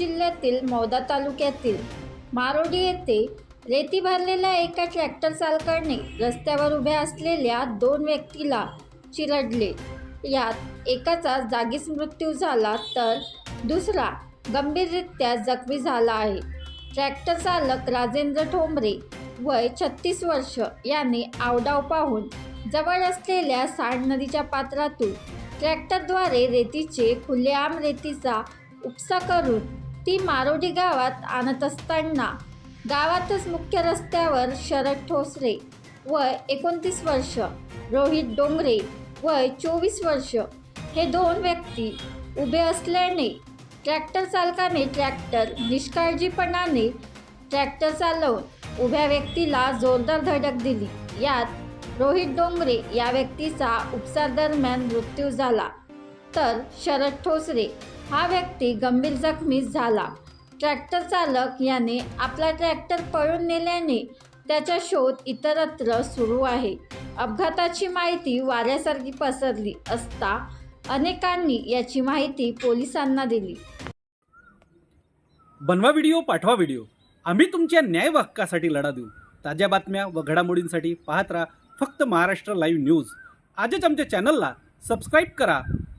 जिल्ह्यातील मौदा तालुक्यातील मारोडी येथे रेती भरलेल्या एका ट्रॅक्टर चालकाने रस्त्यावर उभ्या असलेल्या दोन व्यक्तीला चिरडले. यात एकाचा जागीच मृत्यू झाला तर दुसरा गंभीररित्या जखमी झाला आहे. ट्रॅक्टर चालक राजेंद्र ठोंबरे वय छत्तीस वर्ष याने आवडाव पाहून जवळ असलेल्या सांड नदीच्या पात्रातून ट्रॅक्टरद्वारे रेतीचे खुलेआम रेतीचा उपसा करून ती मारोडी गावात आणत असताना गावातच मुख्य रस्त्यावर शरद ठोसरे व एकोणतीस वर्ष रोहित डोंगरे व चोवीस वर्ष हे दोन व्यक्ती उभे असल्याने ट्रॅक्टर चालकाने ट्रॅक्टर निष्काळजीपणाने ट्रॅक्टर चालवून उभ्या व्यक्तीला जोरदार धडक दिली. यात रोहित डोंगरे या व्यक्तीचा उपचार दरम्यान मृत्यू झाला. तर शरद ठोसरे हा व्यक्ती गंभीर जखमी झाला. ट्रॅक्टर चालक याने आपला ट्रॅक्टर पळून नेल्याने त्याचा शोध इतरत्र सुरू आहे. अपघाताची माहिती वाऱ्यासारखी पसरली असता अनेकांनी याची माहिती पोलिसांना दिली. बनवा व्हिडिओ पाठवा व्हिडिओ. आम्ही तुमच्या न्याय हक्कासाठी लढा देऊ. ताज्या बातम्या व घडामोडींसाठी पाहत राहा फक्त महाराष्ट्र लाईव्ह न्यूज. आजच आमच्या चॅनलला सबस्क्राईब करा.